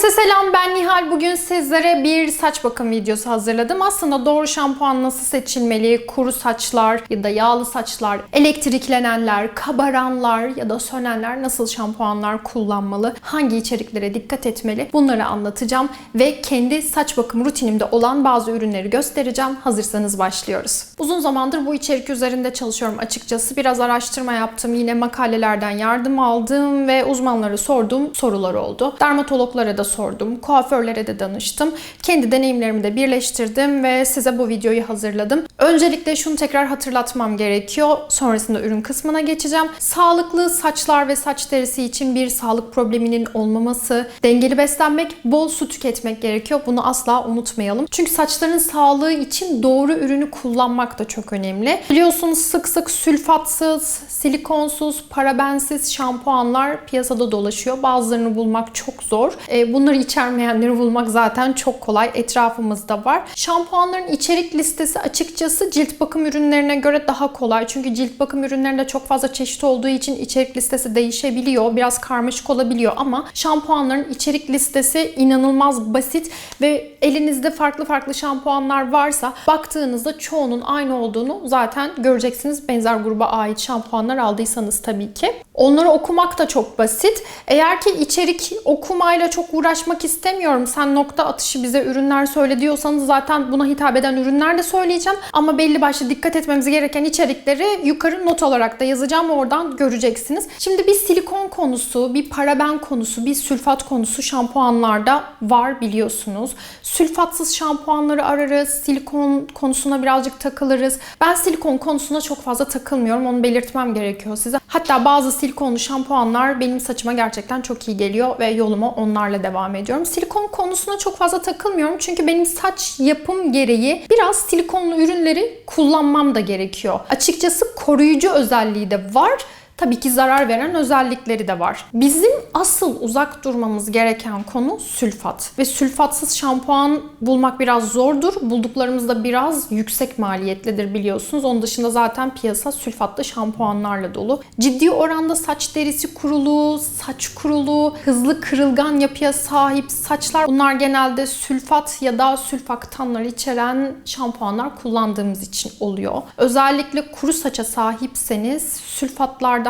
Herkese selam ben Nihal. Bugün sizlere bir saç bakım videosu hazırladım. Aslında doğru şampuan nasıl seçilmeli, kuru saçlar ya da yağlı saçlar, elektriklenenler, kabaranlar ya da sönenler nasıl şampuanlar kullanmalı, hangi içeriklere dikkat etmeli bunları anlatacağım ve kendi saç bakım rutinimde olan bazı ürünleri göstereceğim. Hazırsanız başlıyoruz. Uzun zamandır bu içerik üzerinde çalışıyorum açıkçası. Biraz araştırma yaptım, yine makalelerden yardım aldım ve uzmanlara sorduğum sorular oldu. Dermatologlara da sordum, kuaförlere de danıştım. Kendi deneyimlerimi de birleştirdim ve size bu videoyu hazırladım. Öncelikle şunu tekrar hatırlatmam gerekiyor. Sonrasında ürün kısmına geçeceğim. Sağlıklı saçlar ve saç derisi için bir sağlık probleminin olmaması, dengeli beslenmek, bol su tüketmek gerekiyor. Bunu asla unutmayalım. Çünkü saçların sağlığı için doğru ürünü kullanmak da çok önemli. Biliyorsunuz sık sık sülfatsız, silikonsuz, parabensiz şampuanlar piyasada dolaşıyor. Bazılarını bulmak çok zor. E, bunları içermeyenleri bulmak zaten çok kolay. Etrafımızda var. Şampuanların içerik listesi açıkçası cilt bakım ürünlerine göre daha kolay. Çünkü cilt bakım ürünlerinde çok fazla çeşit olduğu için içerik listesi değişebiliyor. Biraz karmaşık olabiliyor ama şampuanların içerik listesi inanılmaz basit ve elinizde farklı farklı şampuanlar varsa baktığınızda çoğunun aynı olduğunu zaten göreceksiniz. Benzer gruba ait şampuanlar aldıysanız tabii ki. Onları okumak da çok basit. Eğer ki içerik okumayla çok uğraşmak istemiyorum. Sen nokta atışı bize ürünler söyle diyorsanız zaten buna hitap eden ürünler de söyleyeceğim. Ama belli başlı dikkat etmemiz gereken içerikleri yukarı not olarak da yazacağım. Oradan göreceksiniz. Şimdi bir silikon konusu, bir paraben konusu, bir sülfat konusu şampuanlarda var biliyorsunuz. Sülfatsız şampuanları ararız. Silikon konusuna birazcık takılırız. Ben silikon konusuna çok fazla takılmıyorum. Onu belirtmem gerekiyor size. Hatta bazı silikonlu şampuanlar benim saçıma gerçekten çok iyi geliyor ve yoluma onlarla devam ediyorum. Silikon konusuna çok fazla takılmıyorum çünkü benim saç yapım gereği biraz silikonlu ürünleri kullanmam da gerekiyor. Açıkçası koruyucu özelliği de var tabii ki zarar veren özellikleri de var. Bizim asıl uzak durmamız gereken konu sülfat. Ve sülfatsız şampuan bulmak biraz zordur. Bulduklarımız da biraz yüksek maliyetlidir biliyorsunuz. Onun dışında zaten piyasa sülfatlı şampuanlarla dolu. Ciddi oranda saç derisi kuruluğu, saç kuruluğu, hızlı kırılgan yapıya sahip saçlar bunlar genelde sülfat ya da sülfaktanlar içeren şampuanlar kullandığımız için oluyor. Özellikle kuru saça sahipseniz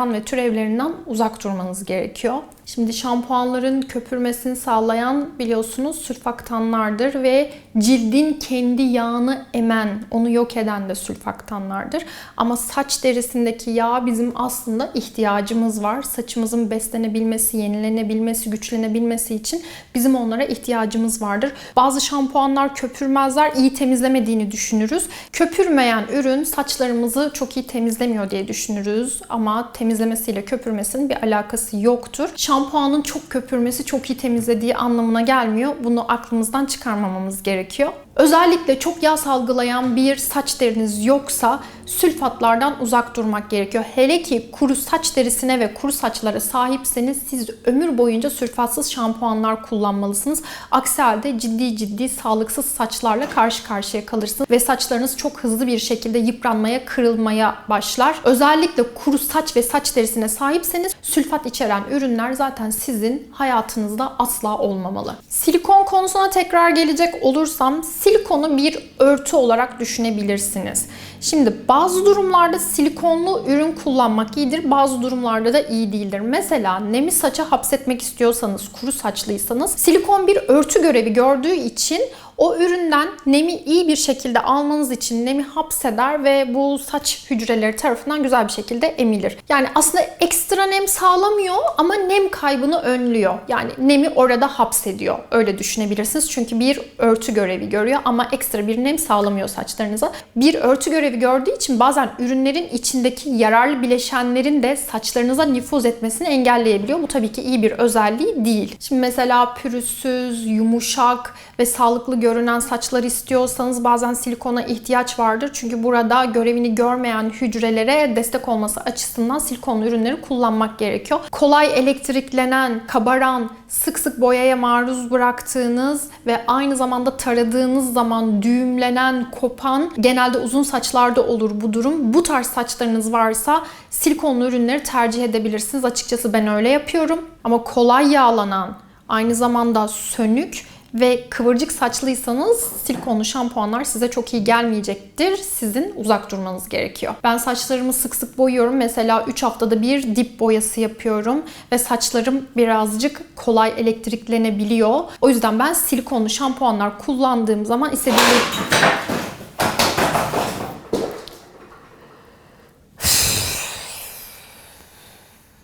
sülfatlardan ve türevlerinden uzak durmanız gerekiyor. Şimdi şampuanların köpürmesini sağlayan biliyorsunuz sülfaktanlardır ve cildin kendi yağını emen, onu yok eden de sülfaktanlardır. Ama saç derisindeki yağ bizim aslında ihtiyacımız var. Saçımızın beslenebilmesi, yenilenebilmesi, güçlenebilmesi için bizim onlara ihtiyacımız vardır. Bazı şampuanlar köpürmezler, iyi temizlemediğini düşünürüz. Köpürmeyen ürün saçlarımızı çok iyi temizlemiyor diye düşünürüz ama temizlemesiyle köpürmesinin bir alakası yoktur. Şampuanın çok köpürmesi çok iyi temizlediği anlamına gelmiyor. Bunu aklımızdan çıkarmamamız gerekiyor. Özellikle çok yağ salgılayan bir saç deriniz yoksa sülfatlardan uzak durmak gerekiyor. Hele ki kuru saç derisine ve kuru saçlara sahipseniz siz ömür boyunca sülfatsız şampuanlar kullanmalısınız. Aksi halde ciddi ciddi sağlıksız saçlarla karşı karşıya kalırsınız ve saçlarınız çok hızlı bir şekilde yıpranmaya, kırılmaya başlar. Özellikle kuru saç ve saç derisine sahipseniz sülfat içeren ürünler zaten sizin hayatınızda asla olmamalı. Silikon konusuna tekrar gelecek olursam silikonu bir örtü olarak düşünebilirsiniz. Şimdi bazı durumlarda silikonlu ürün kullanmak iyidir, bazı durumlarda da iyi değildir. Mesela nemi saça hapsetmek istiyorsanız, kuru saçlıysanız silikon bir örtü görevi gördüğü için o üründen nemi iyi bir şekilde almanız için nemi hapseder ve bu saç hücreleri tarafından güzel bir şekilde emilir. Yani aslında ekstra nem sağlamıyor ama nem kaybını önlüyor. Yani nemi orada hapsediyor. Öyle düşünebilirsiniz. Çünkü bir örtü görevi görüyor ama ekstra bir nem sağlamıyor saçlarınıza. Bir örtü görevi gördüğü için bazen ürünlerin içindeki yararlı bileşenlerin de saçlarınıza nüfuz etmesini engelleyebiliyor. Bu tabii ki iyi bir özelliği değil. Şimdi mesela pürüzsüz, yumuşak ve sağlıklı görünen saçlar istiyorsanız bazen silikona ihtiyaç vardır. Çünkü burada görevini görmeyen hücrelere destek olması açısından silikonlu ürünleri kullanmak gerekiyor. Kolay elektriklenen, kabaran, sık sık boyaya maruz bıraktığınız ve aynı zamanda taradığınız zaman düğümlenen, kopan, genelde uzun saçlarda olur bu durum. Bu tarz saçlarınız varsa silikonlu ürünleri tercih edebilirsiniz. Açıkçası ben öyle yapıyorum. Ama kolay yağlanan, aynı zamanda sönük ve kıvırcık saçlıysanız silikonlu şampuanlar size çok iyi gelmeyecektir. Sizin uzak durmanız gerekiyor. Ben saçlarımı sık sık boyuyorum. Mesela 3 haftada bir dip boyası yapıyorum ve saçlarım birazcık kolay elektriklenebiliyor. O yüzden ben silikonlu şampuanlar kullandığım zaman istediğim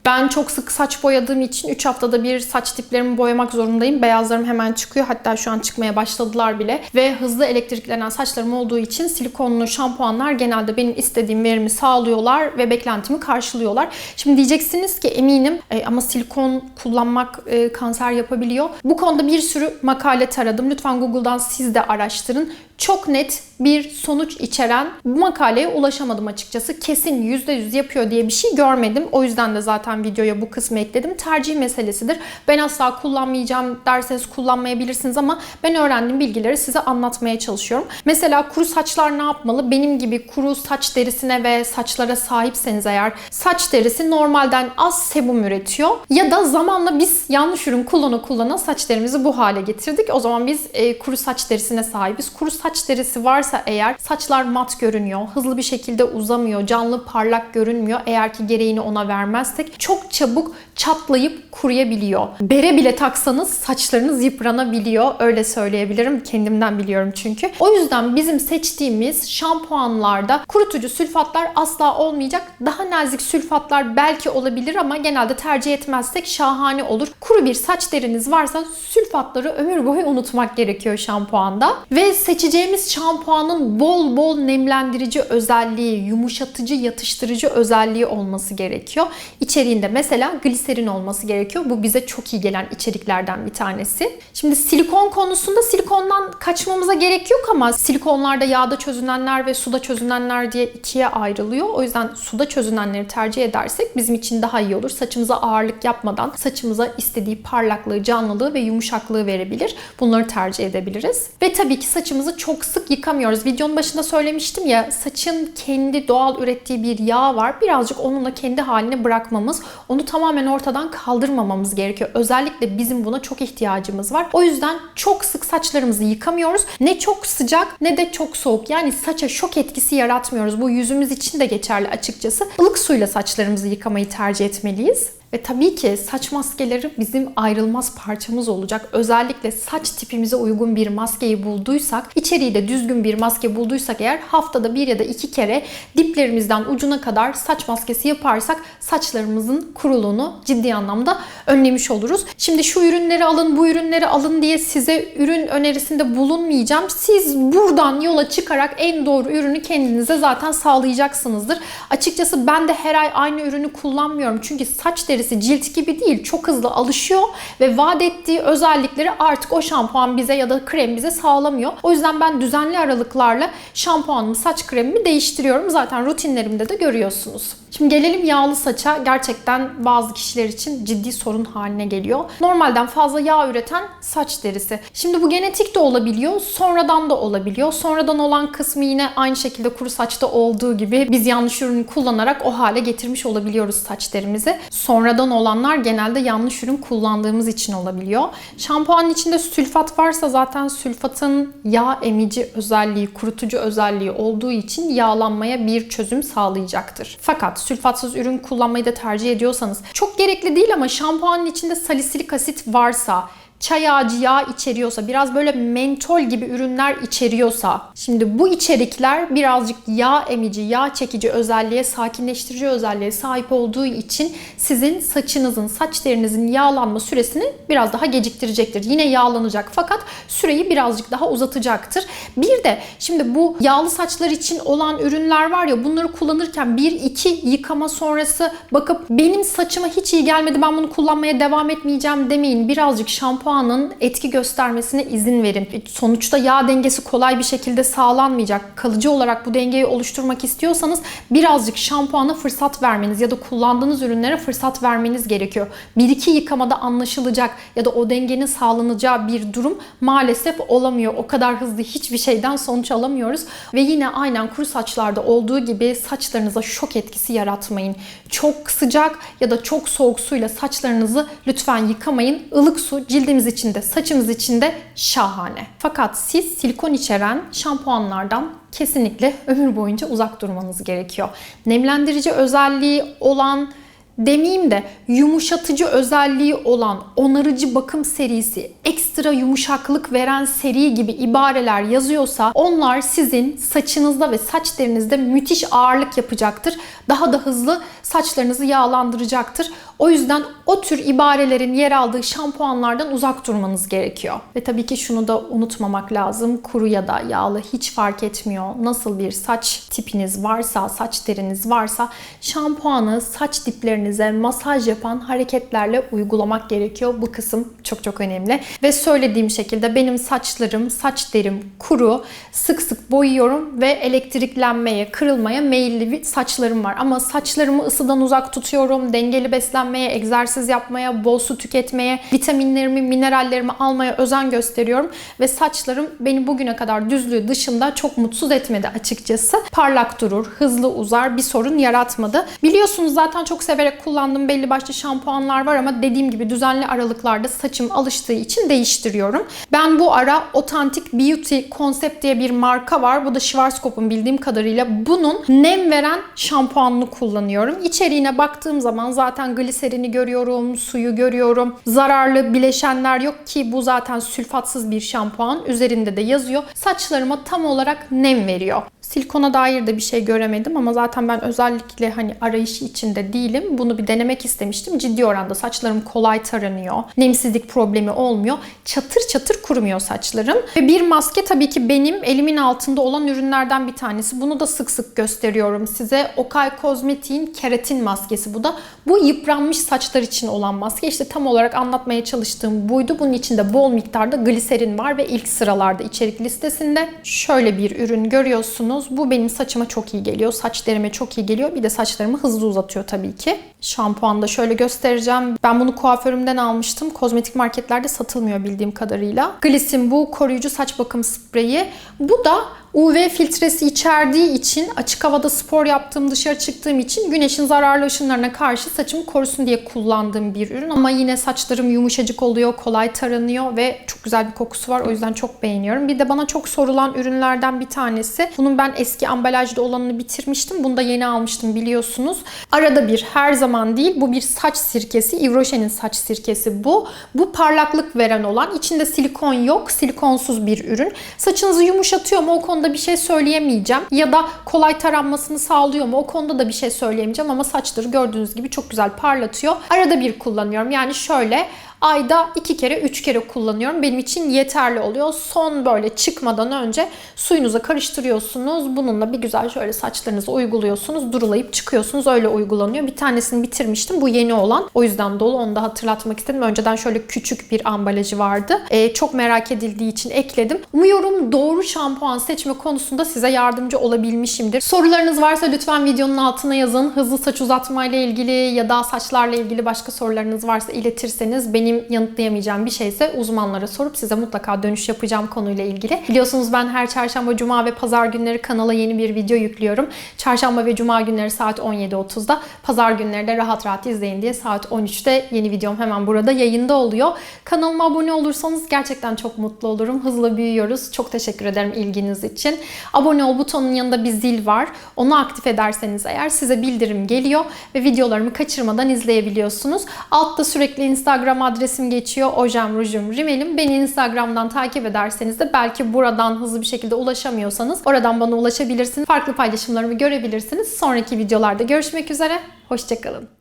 Ben çok sık saç boyadığım için 3 haftada bir saç diplerimi boyamak zorundayım. Beyazlarım hemen çıkıyor. Hatta şu an çıkmaya başladılar bile. Ve hızlı elektriklenen saçlarım olduğu için silikonlu şampuanlar genelde benim istediğim verimi sağlıyorlar ve beklentimi karşılıyorlar. Şimdi diyeceksiniz ki eminim e, ama silikon kullanmak e, kanser yapabiliyor. Bu konuda bir sürü makale taradım. Lütfen Google'dan siz de araştırın çok net bir sonuç içeren bu makaleye ulaşamadım açıkçası. Kesin %100 yapıyor diye bir şey görmedim. O yüzden de zaten videoya bu kısmı ekledim. Tercih meselesidir. Ben asla kullanmayacağım derseniz kullanmayabilirsiniz ama ben öğrendiğim bilgileri size anlatmaya çalışıyorum. Mesela kuru saçlar ne yapmalı? Benim gibi kuru saç derisine ve saçlara sahipseniz eğer saç derisi normalden az sebum üretiyor ya da zamanla biz yanlış ürün kullana kullana saç derimizi bu hale getirdik. O zaman biz e, kuru saç derisine sahibiz. Kuru saç derisi varsa eğer saçlar mat görünüyor, hızlı bir şekilde uzamıyor, canlı parlak görünmüyor. Eğer ki gereğini ona vermezsek çok çabuk çatlayıp kuruyabiliyor. Bere bile taksanız saçlarınız yıpranabiliyor. Öyle söyleyebilirim. Kendimden biliyorum çünkü. O yüzden bizim seçtiğimiz şampuanlarda kurutucu sülfatlar asla olmayacak. Daha nazik sülfatlar belki olabilir ama genelde tercih etmezsek şahane olur. Kuru bir saç deriniz varsa sülfatları ömür boyu unutmak gerekiyor şampuanda. Ve seçeceğimiz şampuanın bol bol nemlendirici özelliği, yumuşatıcı, yatıştırıcı özelliği olması gerekiyor. İçeriğinde mesela gliserin olması gerekiyor. Bu bize çok iyi gelen içeriklerden bir tanesi. Şimdi silikon konusunda silikondan kaçmamıza gerek yok ama silikonlarda yağda çözünenler ve suda çözünenler diye ikiye ayrılıyor. O yüzden suda çözünenleri tercih edersek bizim için daha iyi olur. Saçımıza ağırlık yapmadan saçımıza istediği parlaklığı, canlılığı ve yumuşaklığı verebilir. Bunları tercih edebiliriz. Ve tabii ki saçımızı çok sık yıkamıyoruz. Videonun başında söylemiştim ya saçın kendi doğal ürettiği bir yağ var. Birazcık onunla kendi haline bırakmamız, onu tamamen ortadan kaldırmamamız gerekiyor. Özellikle bizim buna çok ihtiyacımız var. O yüzden çok sık saçlarımızı yıkamıyoruz. Ne çok sıcak ne de çok soğuk. Yani saça şok etkisi yaratmıyoruz. Bu yüzümüz için de geçerli açıkçası. Ilık suyla saçlarımızı yıkamayı tercih etmeliyiz. Ve tabii ki saç maskeleri bizim ayrılmaz parçamız olacak. Özellikle saç tipimize uygun bir maskeyi bulduysak, içeriği de düzgün bir maske bulduysak eğer haftada bir ya da iki kere diplerimizden ucuna kadar saç maskesi yaparsak saçlarımızın kuruluğunu ciddi anlamda önlemiş oluruz. Şimdi şu ürünleri alın, bu ürünleri alın diye size ürün önerisinde bulunmayacağım. Siz buradan yola çıkarak en doğru ürünü kendinize zaten sağlayacaksınızdır. Açıkçası ben de her ay aynı ürünü kullanmıyorum. Çünkü saç derisi cilt gibi değil. Çok hızlı alışıyor ve vaat ettiği özellikleri artık o şampuan bize ya da krem bize sağlamıyor. O yüzden ben düzenli aralıklarla şampuanımı, saç kremimi değiştiriyorum. Zaten rutinlerimde de görüyorsunuz. Şimdi gelelim yağlı saça. Gerçekten bazı kişiler için ciddi sorun haline geliyor. Normalden fazla yağ üreten saç derisi. Şimdi bu genetik de olabiliyor, sonradan da olabiliyor. Sonradan olan kısmı yine aynı şekilde kuru saçta olduğu gibi biz yanlış ürünü kullanarak o hale getirmiş olabiliyoruz saç derimizi. Sonradan olanlar genelde yanlış ürün kullandığımız için olabiliyor. Şampuanın içinde sülfat varsa zaten sülfatın yağ emici özelliği, kurutucu özelliği olduğu için yağlanmaya bir çözüm sağlayacaktır. Fakat sülfatsız ürün kullanmayı da tercih ediyorsanız çok gerekli değil ama şampuanın içinde salisilik asit varsa çay ağacı yağ içeriyorsa, biraz böyle mentol gibi ürünler içeriyorsa, şimdi bu içerikler birazcık yağ emici, yağ çekici özelliğe, sakinleştirici özelliğe sahip olduğu için sizin saçınızın, saç derinizin yağlanma süresini biraz daha geciktirecektir. Yine yağlanacak fakat süreyi birazcık daha uzatacaktır. Bir de şimdi bu yağlı saçlar için olan ürünler var ya bunları kullanırken bir iki yıkama sonrası bakıp benim saçıma hiç iyi gelmedi ben bunu kullanmaya devam etmeyeceğim demeyin. Birazcık şampuan şampuanın etki göstermesine izin verin. Sonuçta yağ dengesi kolay bir şekilde sağlanmayacak. Kalıcı olarak bu dengeyi oluşturmak istiyorsanız birazcık şampuana fırsat vermeniz ya da kullandığınız ürünlere fırsat vermeniz gerekiyor. Bir iki yıkamada anlaşılacak ya da o dengenin sağlanacağı bir durum maalesef olamıyor. O kadar hızlı hiçbir şeyden sonuç alamıyoruz. Ve yine aynen kuru saçlarda olduğu gibi saçlarınıza şok etkisi yaratmayın. Çok sıcak ya da çok soğuk suyla saçlarınızı lütfen yıkamayın. Ilık su cildimiz cildimiz için saçımız için de şahane. Fakat siz silikon içeren şampuanlardan kesinlikle ömür boyunca uzak durmanız gerekiyor. Nemlendirici özelliği olan demeyeyim de yumuşatıcı özelliği olan onarıcı bakım serisi, ekstra yumuşaklık veren seri gibi ibareler yazıyorsa onlar sizin saçınızda ve saç derinizde müthiş ağırlık yapacaktır. Daha da hızlı saçlarınızı yağlandıracaktır. O yüzden o tür ibarelerin yer aldığı şampuanlardan uzak durmanız gerekiyor. Ve tabii ki şunu da unutmamak lazım. Kuru ya da yağlı hiç fark etmiyor. Nasıl bir saç tipiniz varsa, saç deriniz varsa şampuanı saç diplerinize masaj yapan hareketlerle uygulamak gerekiyor. Bu kısım çok çok önemli. Ve söylediğim şekilde benim saçlarım, saç derim kuru. Sık sık boyuyorum ve elektriklenmeye, kırılmaya meyilli bir saçlarım var. Ama saçlarımı ısıdan uzak tutuyorum. Dengeli beslenmeye, egzersiz yapmaya, bol su tüketmeye, vitaminlerimi, minerallerimi almaya özen gösteriyorum. Ve saçlarım beni bugüne kadar düzlüğü dışında çok mutsuz etmedi açıkçası. Parlak durur, hızlı uzar, bir sorun yaratmadı. Biliyorsunuz zaten çok severek kullandığım belli başlı şampuanlar var ama dediğim gibi düzenli aralıklarda saçım alıştığı için değiştiriyorum. Ben bu ara Authentic Beauty Concept diye bir marka var. Bu da Schwarzkopf'un bildiğim kadarıyla bunun nem veren şampuanını kullanıyorum. İçeriğine baktığım zaman zaten gliserini görüyorum, suyu görüyorum. Zararlı bileşenler yok ki bu zaten sülfatsız bir şampuan. Üzerinde de yazıyor. Saçlarıma tam olarak nem veriyor. Silikona dair de bir şey göremedim ama zaten ben özellikle hani arayışı içinde değilim. Bunu bir denemek istemiştim. Ciddi oranda saçlarım kolay taranıyor. Nemsizlik problemi olmuyor. Çatır çatır kurumuyor saçlarım. Ve bir maske tabii ki benim elimin altında olan ürünlerden bir tanesi. Bunu da sık sık gösteriyorum size. Okay Cosmetic'in keratin maskesi bu da. Bu yıpranmış saçlar için olan maske. İşte tam olarak anlatmaya çalıştığım buydu. Bunun içinde bol miktarda gliserin var ve ilk sıralarda içerik listesinde. Şöyle bir ürün görüyorsunuz. Bu benim saçıma çok iyi geliyor. Saç derime çok iyi geliyor. Bir de saçlarımı hızlı uzatıyor tabii ki. Şampuan da şöyle göstereceğim. Ben bunu kuaförümden almıştım. Kozmetik marketlerde satılmıyor bildiğim kadarıyla. Glisin bu koruyucu saç bakım spreyi. Bu da UV filtresi içerdiği için açık havada spor yaptığım, dışarı çıktığım için güneşin zararlı ışınlarına karşı saçımı korusun diye kullandığım bir ürün. Ama yine saçlarım yumuşacık oluyor, kolay taranıyor ve çok güzel bir kokusu var. O yüzden çok beğeniyorum. Bir de bana çok sorulan ürünlerden bir tanesi. Bunun ben eski ambalajda olanını bitirmiştim. Bunu da yeni almıştım biliyorsunuz. Arada bir, her zaman değil. Bu bir saç sirkesi. Yves saç sirkesi bu. Bu parlaklık veren olan. İçinde silikon yok. Silikonsuz bir ürün. Saçınızı yumuşatıyor mu o konuda bir şey söyleyemeyeceğim. Ya da kolay taranmasını sağlıyor mu? O konuda da bir şey söyleyemeyeceğim ama saçları gördüğünüz gibi çok güzel parlatıyor. Arada bir kullanıyorum. Yani şöyle ayda iki kere, üç kere kullanıyorum. Benim için yeterli oluyor. Son böyle çıkmadan önce suyunuza karıştırıyorsunuz. Bununla bir güzel şöyle saçlarınızı uyguluyorsunuz. Durulayıp çıkıyorsunuz. Öyle uygulanıyor. Bir tanesini bitirmiştim. Bu yeni olan. O yüzden dolu. Onu da hatırlatmak istedim. Önceden şöyle küçük bir ambalajı vardı. Ee, çok merak edildiği için ekledim. Umuyorum doğru şampuan seçme konusunda size yardımcı olabilmişimdir. Sorularınız varsa lütfen videonun altına yazın. Hızlı saç uzatma ile ilgili ya da saçlarla ilgili başka sorularınız varsa iletirseniz benim yanıtlayamayacağım bir şeyse uzmanlara sorup size mutlaka dönüş yapacağım konuyla ilgili. Biliyorsunuz ben her çarşamba, cuma ve pazar günleri kanala yeni bir video yüklüyorum. Çarşamba ve cuma günleri saat 17.30'da, pazar günleri de rahat rahat izleyin diye saat 13'te yeni videom hemen burada yayında oluyor. Kanalıma abone olursanız gerçekten çok mutlu olurum. Hızla büyüyoruz. Çok teşekkür ederim ilginiz için. Abone ol butonunun yanında bir zil var. Onu aktif ederseniz eğer size bildirim geliyor ve videolarımı kaçırmadan izleyebiliyorsunuz. Altta sürekli Instagram adresim geçiyor. Ojem, rujum, rimelim. Beni Instagram'dan takip ederseniz de belki buradan hızlı bir şekilde ulaşamıyorsanız oradan bana ulaşabilirsiniz. Farklı paylaşımlarımı görebilirsiniz. Sonraki videolarda görüşmek üzere. Hoşçakalın.